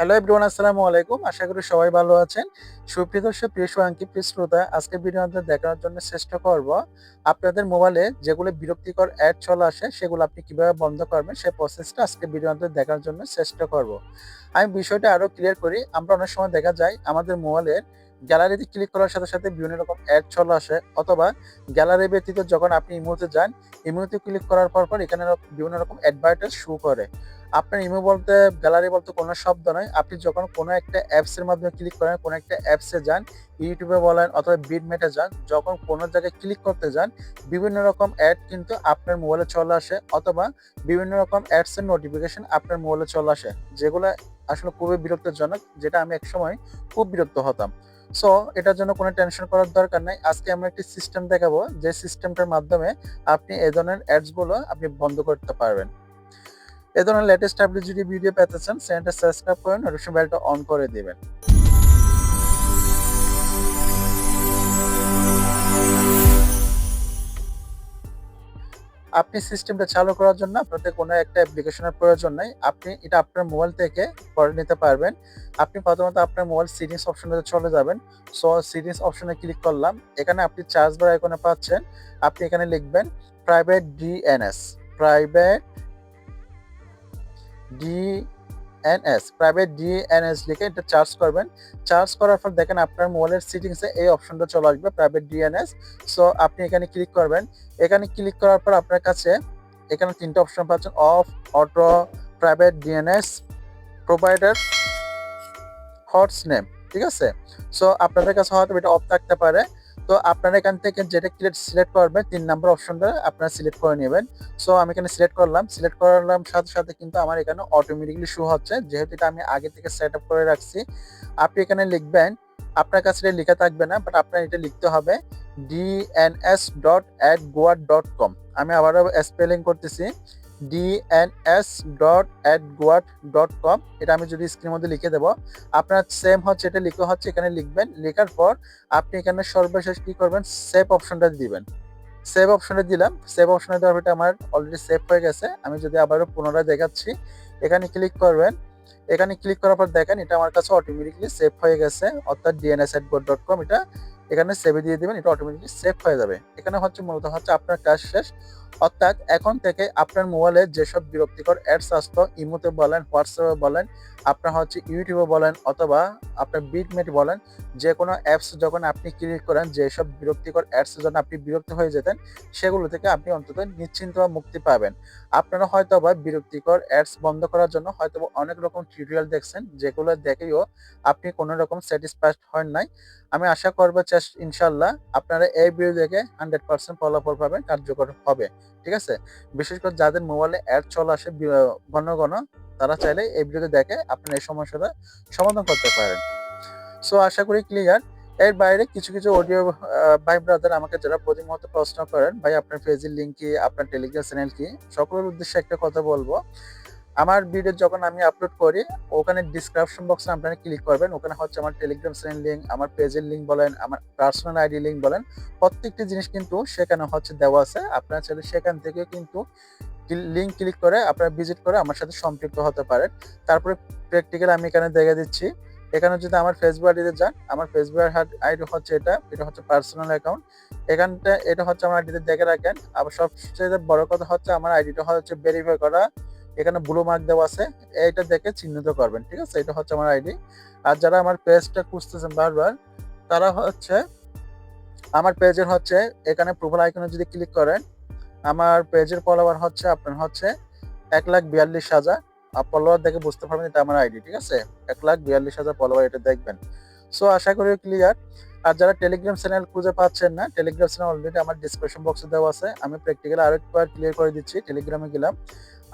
Hello everyone আসসালামু আলাইকুম। আশা করি সবাই ভালো আছেন। সুপ্রিয় দর্শক, প্রিয় সোয়াঙ্কি প্রিয় শ্রোতা, আজকে ভিডিও আপনাদের দেখানোর জন্য চেষ্টা করব আপনাদের মোবাইলে যেগুলো বিরক্তিকর অ্যাড চলে আসে, সেগুলো আপনি কীভাবে বন্ধ করবেন, সেই প্রসেসটা আজকে ভিডিও আপনাদের দেখানোর জন্য চেষ্টা করব। আমি বিষয়টা আরও ক্লিয়ার করি। আমরা অনেক সময় দেখা যায়, আমাদের মোবাইলের গ্যালারিতে ক্লিক করার সাথে সাথে বিভিন্ন রকম অ্যাড চলে আসে। অথবা গ্যালারি ব্যতীত যখন আপনি ইমোতে যান ইমোতে ক্লিক করার পর পর এখানে বিভিন্ন রকম অ্যাডভার্টাইজ শো করে। আপনার ইমো বলতে, গ্যালারি বলতে কোনো শব্দ নয়। আপনি যখন কোনো একটা অ্যাপসের মাধ্যমে ক্লিক করেন, কোনো একটা অ্যাপসে যান ইউটিউবে বলেন অথবা বিটমেটে যান, যখন কোনো জায়গায় ক্লিক করতে যান, বিভিন্ন রকম অ্যাড কিন্তু আপনার মোবাইলে চলে আসে। অথবা বিভিন্ন রকম অ্যাডসের নোটিফিকেশন আপনার মোবাইলে চলে আসে। যেগুলো আসলে খুবই বিরক্তজনক, যেটা আমি একসময় খুব বিরক্ত হতাম। সো এটার জন্য কোনো টেনশন করার দরকার নাই। আজকে আমরা একটি সিস্টেম দেখাবো, যে সিস্টেমটার মাধ্যমে আপনি এ ধরনের অ্যাডসগুলো আপনি বন্ধ করতে পারবেন। এ ধরনের লেটেস্ট আপডেট যদি ভিডিও পেতে চান চ্যানেলটা সাবস্ক্রাইব করেন নোটিফিকেশন বেলটা অন করে দিবেন। আপনি সিস্টেমটা চালু করার জন্য আপনাদের কোনো একটা অ্যাপ্লিকেশনের প্রয়োজন নাই। আপনি এটা আপনার মোবাইল থেকে করে নিতে পারবেন। আপনি প্রথমত আপনার মোবাইল সিরিজ অপশনে চলে যাবেন। সো সিরিজ অপশনে ক্লিক করলাম। এখানে আপনি চার্জ বার আইকনে পাচ্ছেন। আপনি এখানে লিখবেন private DNS private DNS private DNS লিখে এটা চার্জ করবেন। চার্জ করার পর দেখেন আপনার মোবাইলের সিটিংসে এই অপশনটা চলে আসবে প্রাইভেট ডিএনএস সো আপনি এখানে ক্লিক করবেন। এখানে ক্লিক করার পর আপনার কাছে এখানে তিনটা অপশন পাচ্ছেন off auto private DNS provider হটস name ঠিক আছে? সো আপনাদের কাছে হয়তো এটা অফ থাকতে পারে। তো আপনারা এখান থেকে যেটা ক্লিক সিলেক্ট করবেন, তিন নাম্বার অপশনটা আপনারা সিলেক্ট করে নেবেন। সো আমি এখানে সিলেক্ট করলাম। সিলেক্ট করলাম সাথে সাথে কিন্তু আমার এখানে অটোমেটিকলি শো হচ্ছে। যেহেতু এটা আমি আগে থেকে সেট আপ করে রাখছি, আপনি এখানে লিখবেন, আপনার কাছে এটা লেখা থাকবে না বাট আপনার এটা লিখতে হবে DNS dot AdGuard dot com আমি আবারও স্পেলিং করতেছি। DNS dot AdGuard dot com এটা আমি যদি স্ক্রিনের মধ্যে লিখে দেবো, আপনার সেম হচ্ছে, এটা লিখে হচ্ছে, এখানে লিখবেন, লেখার পর আপনি এখানে সর্বশেষ কী করবেন সেভ অপশনটা দিবেন। সেভ অপশনে দিলাম সেভ অপশনে দেওয়ার এটা আমার অলরেডি সেভ হয়ে গেছে, আমি যদি আবারও পুনরায় দেখাচ্ছি, এখানে ক্লিক করবেন, এখানে ক্লিক করার পর দেখেন, এটা আমার কাছে অটোমেটিকলি সেভ হয়ে গেছে, অর্থাৎ ডিএনএস অ্যাট ডট কম এটা এখানে সেভে দিয়ে দেবেন, এটা অটোমেটিকলি সেভ হয়ে যাবে। এখানে হচ্ছে মূলত হচ্ছে আপনার কাজ শেষ। অর্থাৎ এখন থেকে আপনার মোবাইলে যেসব বিরক্তিকর অ্যাডস আসতো, ইমোতে বলেন, হোয়াটসঅ্যাপে বলেন, আপনার হচ্ছে ইউটিউবে বলেন, অথবা আপনার বিটমেট বলেন যে কোনো অ্যাপস যখন আপনি ক্লিক করেন, যেসব বিরক্তিকর অ্যাডস যখন আপনি বিরক্ত হয়ে যেতেন, সেগুলো থেকে আপনি অন্তত নিশ্চিন্ত মুক্তি পাবেন। আপনারা হয়তো বা বিরক্তিকর অ্যাডস বন্ধ করার জন্য হয়তো অনেক রকম টিউটোরিয়াল দেখছেন, যেগুলো দেখেও আপনি কোনো রকম স্যাটিসফাইড হন নাই। আমি আশা করব ইনশাল্লাহ আপনারা এই ভিডিও দেখে হান্ড্রেড পার্সেন্ট ফলাফল পাবেন, কার্যকর হবে। ঠিক আছে? বিশেষ করে যাদের মোবাইলে অ্যাড চলে আসে ঘন ঘন, তারা চাইলে এই ভিডিওতে দেখে আপনার এই সমস্যাটা সমাধান করতে পারেন। সো আশা করি ক্লিয়ার এর বাইরে কিছু কিছু অডিও ভাই ব্রাদার আমাকে যারা প্রতি মুহূর্তে প্রশ্ন করেন, ভাই আপনার ফেসের লিঙ্ক কি, আপনার টেলিগ্রাম চ্যানেল কি, সকলের উদ্দেশ্যে একটা কথা বলব। আমার ভিডিও যখন আমি আপলোড করি, ওখানে ডিসক্রিপশন বক্সে আপনারা ক্লিক করবেন। ওখানে হচ্ছে আমার টেলিগ্রাম চ্যানেল লিঙ্ক আমার পেজের লিঙ্ক বলেন, আমার পার্সোনাল আইডি লিঙ্ক বলেন, প্রত্যেকটি জিনিস কিন্তু সেখানে হচ্ছে দেওয়া আছে। আপনারা চাইলে সেখান থেকে কিন্তু লিঙ্ক ক্লিক করে আপনারা ভিজিট করে আমার সাথে সম্পৃক্ত হতে পারেন। তারপরে প্র্যাকটিক্যাল আমি এখানে দেখে দিচ্ছি। এখানে যদি আমার ফেসবুক আইডিতে যান, আমার ফেসবুক আইডি হচ্ছে এটা এটা হচ্ছে পার্সোনাল অ্যাকাউন্ট এখানটা, এটা হচ্ছে আমার আইডিতে দেখে রাখেন। আবার সবচেয়ে বড় কথা হচ্ছে আমার আইডিটা হচ্ছে ভেরিফাই করা। এখানে ব্লু মার্ক দেওয়া আছে, এইটা দেখে চিহ্নিত করবেন, ঠিক আছে? এটা হচ্ছে আমার আইডি আর যারা আমার পেজটা খুঁজতেছেন বারবার, তারা হচ্ছে, আমার পেজের হচ্ছে, এখানে প্রোফাইল আইকনে যদি ক্লিক করেন, আমার পেজের ফলোয়ার হচ্ছে আপনার হচ্ছে এক লাখ বিয়াল্লিশ হাজার। আর ফলোয়ার দেখে বুঝতে পারবেন এটা আমার আইডি ঠিক আছে? এক লাখ বিয়াল্লিশ হাজার ফলোয়ার এটা দেখবেন। সো আশা করি ক্লিয়ার আর যারা টেলিগ্রাম চ্যানেল খুঁজে পাচ্ছেন না টেলিগ্রাম চ্যানেল অলরেডি আমার ডিসক্রিপশন বক্সে দেওয়া আছে। আমি প্র্যাকটিক্যাল আরেকবার ক্লিয়ার করে দিচ্ছি টেলিগ্রামে গেলাম।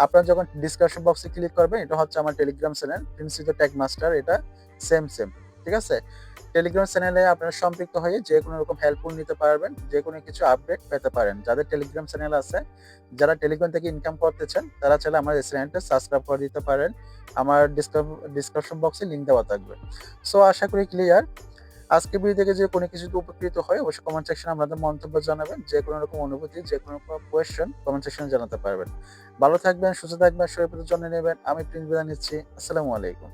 আপনারা যখন ডিসক্রিপশন বক্সে ক্লিক করবেন, এটা হচ্ছে আমার টেলিগ্রাম চ্যানেল প্রিন্সিটো টেক মাস্টার এটা সেম সেম ঠিক আছে? টেলিগ্রাম চ্যানেলে আপনারা সম্পৃক্ত হয়ে যে কোনো রকম হেল্পফুল নিতে পারবেন, যে কোনো কিছু আপডেট পেতে পারেন। যাদের টেলিগ্রাম চ্যানেল আছে, যারা টেলিগ্রাম থেকে ইনকাম করতেছেন, তারা চাইলে আমার চ্যানেলটা সাবস্ক্রাইব করে দিতে পারেন। আমার ডিসক্রিপশন বক্সে লিঙ্ক দেওয়া থাকবে। সো আশা করি ক্লিয়ার আজকে ভিডিও থেকে যে কোনো কিছুতে উপকৃত হয় অবশ্যই কমেন্ট সেকশনে আপনাদের মন্তব্য জানাবেন, যে কোনো রকম অনুভূতি, যে কোনো রকম কোয়েশ্চেন কমেন্ট সেকশনে জানাতে পারবেন। ভালো থাকবেন, সুস্থ থাকবেন শরীর জন্য নেবেন। আমি প্রিন্স বিদায় নিচ্ছি। আসসালামু আলাইকুম।